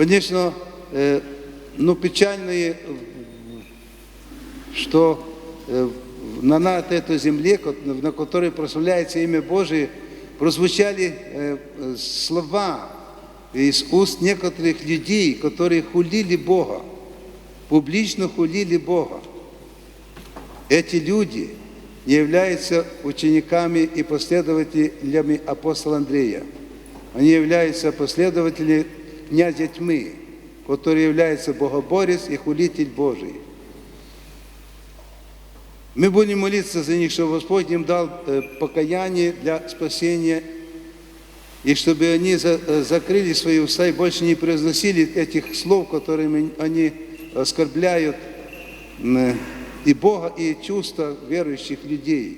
Конечно, э, ну, печально, и, что э, на, этой земле, на которой прославляется имя Божие, прозвучали э, э, слова из уст некоторых людей, которые хулили Бога, публично хулили Бога. Эти люди не являются учениками и последователями апостола Андрея. Они являются последователями князя тьмы, который является богоборец и хулитель Божий. Мы будем молиться за них, чтобы Господь им дал э, покаяние для спасения, и чтобы они за- э, закрыли свои уста и больше не произносили этих слов, которыми они оскорбляют м, і Бога, і чувства віруючих людей.